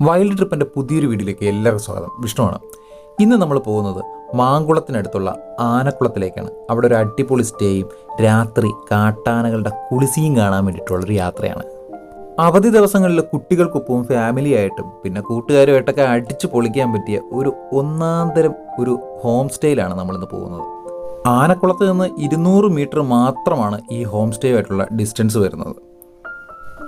Wild ട്രിപ്പിന്റെ പുതിയൊരു വീഡിയോയിലേക്ക് എല്ലാവർക്കും സ്വാഗതം. വിഷ്ണുവാണ്. ഇന്ന് നമ്മൾ പോകുന്നത് മാങ്കുളത്തിനടുത്തുള്ള ആനക്കുളത്തിലേക്കാണ്. അവിടെ ഒരു അടിപൊളി സ്റ്റേയും രാത്രി കാട്ടാനകളുടെ കുളിസിയും കാണാൻ വേണ്ടിയിട്ടുള്ളൊരു യാത്രയാണ്. അവധി ദിവസങ്ങളിൽ കുട്ടികൾക്കൊപ്പവും ഫാമിലിയായിട്ടും പിന്നെ കൂട്ടുകാരുമായിട്ടൊക്കെ അടിച്ചു പൊളിക്കാൻ പറ്റിയ ഒരു ഒന്നാം തരം ഒരു ഹോം സ്റ്റേയിലാണ് നമ്മളിന്ന് പോകുന്നത്. ആനക്കുളത്ത് നിന്ന് ഇരുന്നൂറ് മീറ്റർ മാത്രമാണ് ഈ ഹോം സ്റ്റേ ആയിട്ടുള്ള ഡിസ്റ്റൻസ് വരുന്നത്.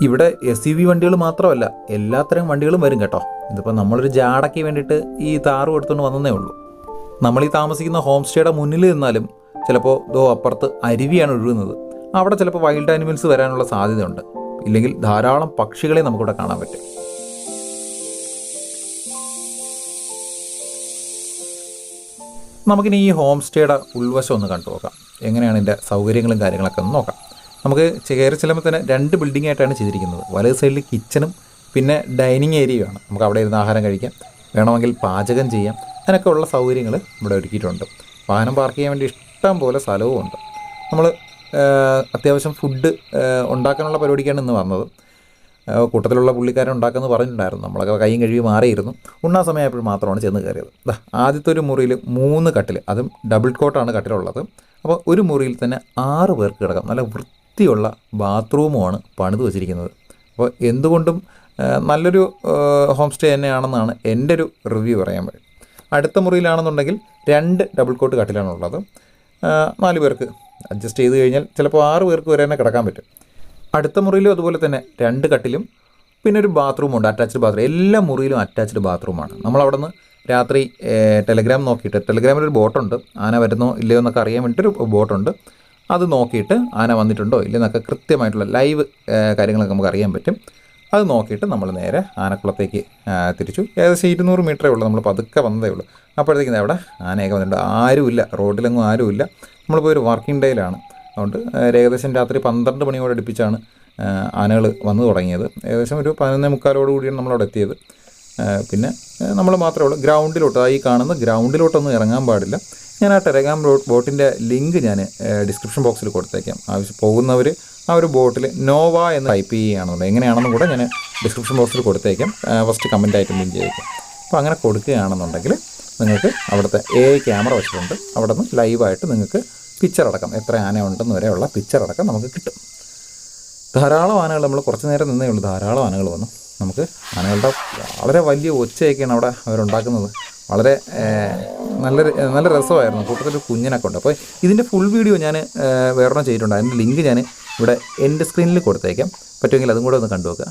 ഇവിടെ എസ് യു വി വണ്ടികൾ മാത്രമല്ല എല്ലാത്തരം വണ്ടികളും വരും കേട്ടോ. ഇതിപ്പോൾ നമ്മളൊരു ജാടയ്ക്ക് വേണ്ടിയിട്ട് ഈ താറും എടുത്തുകൊണ്ട് വന്നതേ ഉള്ളൂ. നമ്മൾ ഈ താമസിക്കുന്ന ഹോം സ്റ്റേയുടെ മുന്നിൽ നിന്നാലും ചിലപ്പോൾ ദോ അപ്പുറത്ത് അരുവിയാണ് ഒഴുകുന്നത്. അവിടെ ചിലപ്പോൾ വൈൽഡ് ആനിമൽസ് വരാനുള്ള സാധ്യതയുണ്ട്. ഇല്ലെങ്കിൽ ധാരാളം പക്ഷികളെ നമുക്കിവിടെ കാണാൻ പറ്റും. നമുക്കിനി ഈ ഹോം സ്റ്റേയുടെ ഉൾവശം ഒന്ന് കണ്ടു നോക്കാം എങ്ങനെയാണ് ഇതിന്റെ സൗകര്യങ്ങളും കാര്യങ്ങളൊക്കെ ഒന്ന് നോക്കാം. നമുക്ക് കയറി ചെല്ലുമ്പോൾ തന്നെ രണ്ട് ബിൽഡിംഗ് ആയിട്ടാണ് ചെയ്തിരിക്കുന്നത്. വലത് സൈഡിൽ കിച്ചണും പിന്നെ ഡൈനിങ് ഏരിയയുമാണ് നമുക്ക് അവിടെ ഇരുന്ന് ആഹാരം കഴിക്കാം. വേണമെങ്കിൽ പാചകം ചെയ്യാം. അങ്ങനെയൊക്കെ ഉള്ള സൗകര്യങ്ങൾ ഇവിടെ ഒരുക്കിയിട്ടുണ്ട്. വാഹനം പാർക്ക് ചെയ്യാൻ വേണ്ടി ഇഷ്ടം പോലെ സ്ഥലവും ഉണ്ട്. നമ്മൾ അത്യാവശ്യം ഫുഡ് ഉണ്ടാക്കാനുള്ള പരിപാടിക്കാണ് ഇന്ന് വന്നത്. കൂട്ടത്തിലുള്ള പുള്ളിക്കാരൻ ഉണ്ടാക്കുമെന്ന് പറഞ്ഞിട്ടുണ്ടായിരുന്നു. നമ്മളൊക്കെ കൈയും കഴുകി മാറിയിരുന്നു. ഉണ്ണാ സമയമായപ്പോൾ മാത്രമാണ് ചെന്ന് കയറിയത്. ആദ്യത്തെ ഒരു മുറിയിൽ മൂന്ന് കട്ടിൽ അതും ഡബിൾ കോട്ടാണ് കട്ടിലുള്ളത്. അപ്പോൾ ഒരു മുറിയിൽ തന്നെ ആറ് പേർക്ക് കിടക്കാം. നല്ല വൃത്തിയുള്ള ബാത്റൂമുമാണ് പണിത് വച്ചിരിക്കുന്നത്. അപ്പോൾ എന്തുകൊണ്ടും നല്ലൊരു ഹോം സ്റ്റേ തന്നെയാണെന്നാണ് എന്റെ ഒരു റിവ്യൂ പറയാൻ പറ്റും. അടുത്ത മുറിയിലാണെന്നുണ്ടെങ്കിൽ രണ്ട് ഡബിൾ കോട്ട് കട്ടിലാണുള്ളത്. നാല് പേർക്ക് അഡ്ജസ്റ്റ് ചെയ്ത് കഴിഞ്ഞാൽ ചിലപ്പോൾ ആറ് പേർക്ക് വരെ തന്നെ കിടക്കാൻ പറ്റും. അടുത്ത മുറിയിലും അതുപോലെ തന്നെ രണ്ട് കട്ടിലും പിന്നെ ഒരു ബാത്റൂമുണ്ട് അറ്റാച്ച്ഡ് ബാത്റൂം. എല്ലാ മുറിയിലും അറ്റാച്ച്ഡ് ബാത്റൂമാണ്. നമ്മളവിടെ നിന്ന് രാത്രി ടെലഗ്രാം നോക്കിയിട്ട് ടെലഗ്രാമിൽ ഒരു ബോട്ടുണ്ട്. ആന വരുന്നോ ഇല്ലയോ എന്നൊക്കെ അറിയാൻ വേണ്ടിയിട്ടൊരു ബോട്ടുണ്ട്. അത് നോക്കിയിട്ട് ആന വന്നിട്ടുണ്ടോ ഇല്ലെന്നൊക്കെ കൃത്യമായിട്ടുള്ള ലൈവ് കാര്യങ്ങളൊക്കെ നമുക്ക് അറിയാൻ പറ്റും. അത് നോക്കിയിട്ട് നമ്മൾ നേരെ ആനക്കുളത്തേക്ക് തിരിച്ചു. ഏകദേശം ഇരുന്നൂറ് മീറ്ററേ ഉള്ളൂ. നമ്മൾ പതുക്കെ വന്നതേ ഉള്ളൂ. അപ്പോഴത്തേക്കും അവിടെ ആനയൊക്കെ വന്നിട്ടുണ്ട്. ആരുമില്ല. റോഡിലെങ്ങും ആരുമില്ല. നമ്മളിപ്പോൾ ഒരു വർക്കിംഗ് ഡേയിലാണ് അതുകൊണ്ട് ഏകദേശം രാത്രി പന്ത്രണ്ട് മണിയോട് അടുപ്പിച്ചാണ് ആനകൾ വന്നു തുടങ്ങിയത്. ഏകദേശം ഒരു പതിനൊന്നേ മുക്കാലോട് കൂടിയാണ് നമ്മളവിടെ എത്തിയത്. പിന്നെ നമ്മൾ മാത്രമേ ഉള്ളൂ. ഗ്രൗണ്ടിലോട്ട് ഈ കാണുന്ന ഗ്രൗണ്ടിലോട്ടൊന്നും ഇറങ്ങാൻ പാടില്ല. ഞാൻ ആ ടെലഗ്രാം ബോട്ടിന്റെ ലിങ്ക് ഞാൻ ഡിസ്ക്രിപ്ഷൻ ബോക്സിൽ കൊടുത്തേക്കാം. ആവശ്യം പോകുന്നവർ ആ ഒരു ബോട്ടിൽ നോവ എന്ന് ടൈപ്പ് ചെയ്യുകയാണെന്നുള്ളത് എങ്ങനെയാണെന്നും കൂടെ ഞാൻ ഡിസ്ക്രിപ്ഷൻ ബോക്സിൽ കൊടുത്തേക്കാം. ഫസ്റ്റ് കമന്റ് ആയിട്ട് ലിങ്ക് ചെയ്തേക്കാം. അപ്പോൾ അങ്ങനെ കൊടുക്കുകയാണെന്നുണ്ടെങ്കിൽ നിങ്ങൾക്ക് അവിടുത്തെ എ ക്യാമറ വെച്ചിട്ടുണ്ട്. അവിടെ നിന്ന് ലൈവായിട്ട് നിങ്ങൾക്ക് പിക്ചർ അടക്കം എത്ര ആന ഉണ്ടെന്ന് വരെയുള്ള പിക്ചർ അടക്കം നമുക്ക് കിട്ടും. ധാരാളം ആനകൾ നമ്മൾ കുറച്ച് നേരം നിന്നേ ഉള്ളൂ. ധാരാളം ആനകൾ വന്നു. നമുക്ക് ആനകളുടെ വളരെ വലിയ ഒച്ചയൊക്കെയാണ് അവിടെ അവരുണ്ടാക്കുന്നത്. വളരെ നല്ല നല്ല രസമായിരുന്നു. കൂട്ടത്തിൽ കുഞ്ഞിനൊക്കെ ഉണ്ട് അപ്പോൾ ഇതിന്റെ ഫുൾ വീഡിയോ ഞാൻ വേറൊരെണ്ണം ചെയ്തിട്ടുണ്ട്. അതിന്റെ ലിങ്ക് ഞാൻ ഇവിടെ എന്റെ സ്ക്രീനിൽ കൊടുത്തേക്കാം. പറ്റുമെങ്കിൽ അതും കൂടെ ഒന്ന് കണ്ടു നോക്കുക